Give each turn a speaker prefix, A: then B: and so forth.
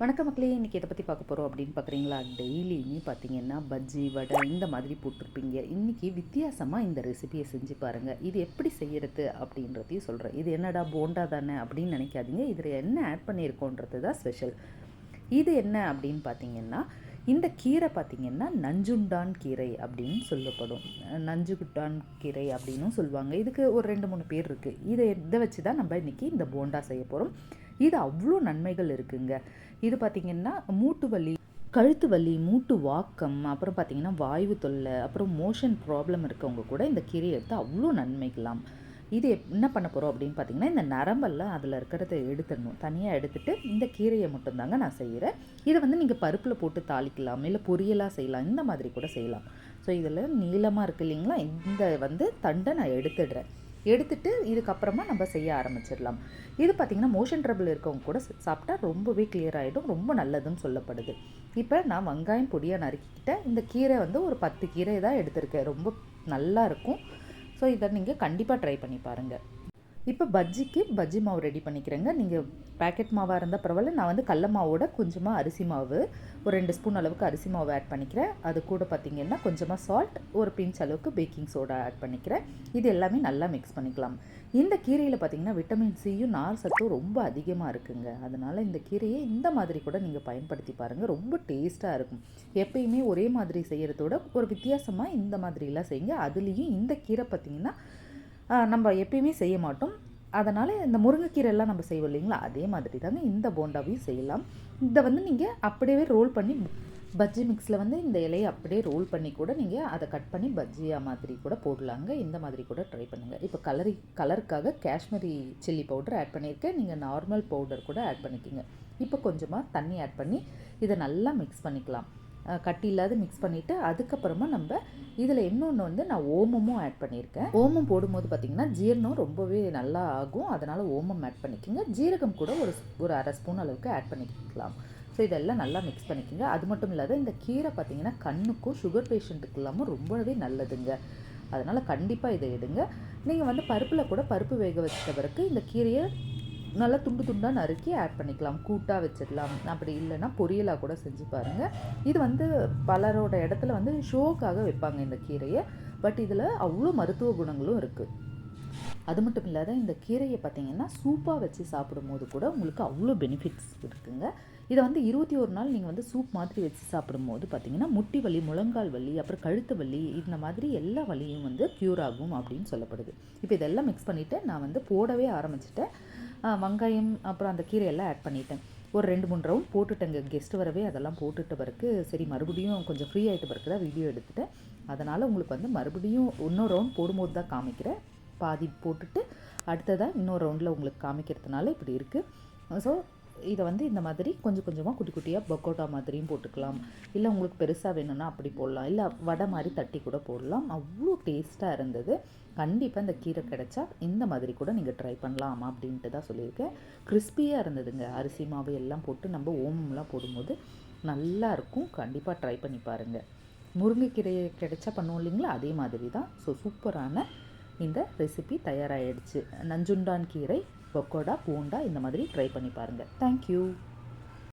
A: வணக்க மக்களே இன்றைக்கி எதை பற்றி பார்க்க போகிறோம் அப்படின்னு பார்க்குறீங்களா? டெய்லியுமே பார்த்தீங்கன்னா பஜ்ஜி வடை இந்த மாதிரி போட்டிருப்பீங்க. இன்றைக்கி வித்தியாசமாக இந்த ரெசிபியை செஞ்சு பாருங்கள் இது எப்படி செய்யறது அப்படின்றதையும் சொல்கிறேன் இது என்னடா போண்டா தானே அப்படின்னு நினைக்காதீங்க. இதில் என்ன ஆட் பண்ணியிருக்கோன்றது தான் ஸ்பெஷல் இது என்ன அப்படின்னு பார்த்தீங்கன்னா இந்த கீரை பார்த்திங்கன்னா நஞ்சுண்டான் கீரை அப்படின்னு சொல்லப்படும். நஞ்சுகுட்டான் கீரை அப்படின்னும் சொல்லுவாங்க. இதுக்கு ஒரு ரெண்டு மூணு பேர் இருக்குது இதை இதை வச்சு தான் நம்ம இன்றைக்கி இந்த போண்டா செய்ய போகிறோம் இது அவ்வளோ நன்மைகள் இருக்குங்க. இது பார்த்திங்கன்னா மூட்டு வலி கழுத்து வலி மூட்டு வாக்கம் அப்புறம் பார்த்திங்கன்னா வாய்வு தொல்லை அப்புறம் மோஷன் ப்ராப்ளம் இருக்கவங்க கூட இந்த கீரையை எடுத்து அவ்வளோ நன்மைகளாம். இது என்ன பண்ண போகிறோம் அப்படின்னு பார்த்தீங்கன்னா இந்த நரம்பெல்லாம் அதில் இருக்கிறத எடுத்துடணும். தனியாக எடுத்துகிட்டு இந்த கீரையை மட்டும்தாங்க நான் செய்கிறேன் இதை வந்து நீங்கள் பருப்பில் போட்டு தாளிக்கலாம் இல்லை பொரியலாக செய்யலாம் இந்த மாதிரி கூட செய்யலாம். ஸோ இதில் நீளமாக இருக்கு இல்லைங்களா? இந்த வந்து தண்டை நான் எடுத்துடுறேன். எடுத்துட்டு இதுக்கப்புறமா நம்ம செய்ய ஆரம்பிச்சிடலாம். இது பார்த்திங்கன்னா மோஷன் ட்ரபிள் இருக்கவங்க கூட சாப்பிட்டா ரொம்பவே கிளியர் ஆகிடும் ரொம்ப நல்லதுன்னு சொல்லப்படுது. இப்போ நான் வெங்காயம் பொடியாக நறுக்கிக்கிட்டேன் இந்த கீரை வந்து ஒரு பத்து கீரை தான் எடுத்திருக்கேன். ரொம்ப நல்லா இருக்கும். ஸோ இதை நீங்கள் கண்டிப்பாக ட்ரை பண்ணி பாருங்கள் இப்போ பஜ்ஜிக்கு பஜ்ஜி மாவு ரெடி பண்ணிக்கிறேங்க. நீங்கள் பேக்கெட் மாவாக இருந்தால் பரவாயில்ல. நான் வந்து கடல மாவோட கொஞ்சமாக அரிசி மாவு ஒரு ரெண்டு ஸ்பூன் அளவுக்கு அரிசி மாவு ஆட் பண்ணிக்கிறேன். அது கூட பார்த்திங்கன்னா கொஞ்சமாக சால்ட் ஒரு பிஞ்ச் அளவுக்கு பேக்கிங் சோடா ஆட் பண்ணிக்கிறேன். இது எல்லாமே நல்லா மிக்ஸ் பண்ணிக்கலாம். இந்த கீரையில் பார்த்தீங்கன்னா விட்டமின் சியும் நார் சத்தும் ரொம்ப அதிகமாக இருக்குங்க. அதனால் இந்த கீரையை இந்த மாதிரி கூட நீங்கள் பயன்படுத்தி பாருங்கள் ரொம்ப டேஸ்ட்டாக இருக்கும். எப்பயுமே ஒரே மாதிரி செய்கிறதோட ஒரு வித்தியாசமாக இந்த மாதிரிலாம் செய்யுங்க. அதுலேயும் இந்த கீரை பார்த்திங்கன்னா நம்ம எப்பயுமே செய்ய மாட்டோம். அதனால் இந்த முருங்கைக்கீரைலாம் நம்ம செய்வோம் இல்லைங்களா? அதே மாதிரி தாங்க இந்த போண்டாவையும் செய்யலாம். இதை வந்து நீங்கள் அப்படியே ரோல் பண்ணி பஜ்ஜி மிக்ஸில் வந்து இந்த இலையை அப்படியே ரோல் பண்ணி கூட நீங்கள் அதை கட் பண்ணி பஜ்ஜியாக மாதிரி கூட போடலாங்க. இந்த மாதிரி கூட ட்ரை பண்ணுங்கள் இப்போ கலரி கலருக்காக காஷ்மீரி சில்லி பவுடர் ஆட் பண்ணியிருக்கேன். நீங்கள் நார்மல் பவுடர் கூட ஆட் பண்ணிக்கிங்க. இப்போ கொஞ்சமாக தண்ணி ஆட் பண்ணி இதை நல்லா மிக்ஸ் பண்ணிக்கலாம். கட்டி இல்லாத மிக்ஸ் பண்ணிவிட்டு அதுக்கப்புறமா நம்ம இதில் இன்னொன்று வந்து நான் ஓமமும் ஆட் பண்ணியிருக்கேன். ஓமம் போடும்போது பார்த்திங்கன்னா ஜீரணம் ரொம்பவே நல்லா ஆகும். அதனால் ஓமம் ஆட் பண்ணிக்கோங்க. ஜீரகம் கூட ஒரு ஒரு அரை ஸ்பூன் அளவுக்கு ஆட் பண்ணிக்கலாம். ஸோ இதெல்லாம் நல்லா மிக்ஸ் பண்ணிக்கோங்க. அது மட்டும் இல்லாத இந்த கீரை பார்த்திங்கன்னா கண்ணுக்கும் சுகர் பேஷண்ட்டுக்கு இல்லாமல் ரொம்பவே நல்லதுங்க. அதனால் கண்டிப்பாக இதை எடுங்க. நீங்கள் வந்து பருப்பில் கூட பருப்பு வேக வச்ச பிறகு இந்த கீரையை நல்லா துண்டு துண்டாக நறுக்கி ஆட் பண்ணிக்கலாம். கூட்டாக வச்சிடலாம். அப்படி இல்லைன்னா பொரியலாக கூட செஞ்சு பாருங்கள் இது வந்து பலரோட இடத்துல வந்து ஷோக்காக வைப்பாங்க இந்த கீரையை. பட் இதில் அவ்வளோ மருத்துவ குணங்களும் இருக்குது அது மட்டும் இல்லாத இந்த கீரையை பார்த்தீங்கன்னா சூப்பாக வச்சு சாப்பிடும்போது கூட உங்களுக்கு அவ்வளோ பெனிஃபிட்ஸ் இருக்குங்க. இதை வந்து இருபத்தி ஒரு நாள் நீங்கள் வந்து சூப் மாதிரி வச்சு சாப்பிடும்போது பார்த்தீங்கன்னா முட்டி வலி முழங்கால் வலி அப்புறம் கழுத்து வலி இந்த மாதிரி எல்லா வலியும் வந்து க்யூர் ஆகும் அப்படின்னு சொல்லப்படுது. இப்போ இதெல்லாம் மிக்ஸ் பண்ணிவிட்டு நான் வந்து போடவே ஆரம்பிச்சிட்டேன். வெங்காயம் அப்புறம் அந்த கீரையெல்லாம் ஆட் பண்ணிட்டேன். ஒரு ரெண்டு மூணு ரவுண்ட் போட்டுட்டேங்க. கெஸ்ட் வரவே அதெல்லாம் போட்டுட்ட பிறகு சரி மறுபடியும் கொஞ்சம் ஃப்ரீ ஆகிட்ட பிறகு தான் வீடியோ எடுத்துட்டேன். அதனால் உங்களுக்கு வந்து மறுபடியும் இன்னொரு ரவுண்ட் போடும்போது தான் காமிக்கிறேன். பாதி போட்டுட்டு அடுத்ததாக இன்னொரு ரவுண்டில் உங்களுக்கு காமிக்கிறதுனால இப்படி இருக்குது ஸோ இதை வந்து இந்த மாதிரி கொஞ்சம் கொஞ்சமாக குட்டி குட்டியாக பக்கோட்டா மாதிரியும் போட்டுக்கலாம். இல்லை உங்களுக்கு பெருசாக வேணும்னா அப்படி போடலாம். இல்லை வடை மாதிரி தட்டி கூட போடலாம். அவ்வளோ டேஸ்ட்டாக இருந்தது. கண்டிப்பாக இந்த கீரை கிடைச்சா இந்த மாதிரி கூட நீங்கள் ட்ரை பண்ணலாம் அப்படின்ட்டு தான் சொல்லியிருக்கேன். கிறிஸ்பியாக இருந்ததுங்க. அரிசி மாவு எல்லாம் போட்டு நம்ம ஓமம்லாம் போடும்போது நல்லா இருக்கும். கண்டிப்பாக ட்ரை பண்ணி பாருங்கள் முருங்கைக்கீரையை கிடைச்சா பண்ணுவோம் இல்லைங்களா? அதே மாதிரி தான். ஸோ சூப்பரான இந்த ரெசிபி தயாராகிடுச்சு நஞ்சுண்டான் கீரை பக்கோடா பூண்டா இந்த மாதிரி ட்ரை பண்ணி பாருங்கள் தேங்க்யூ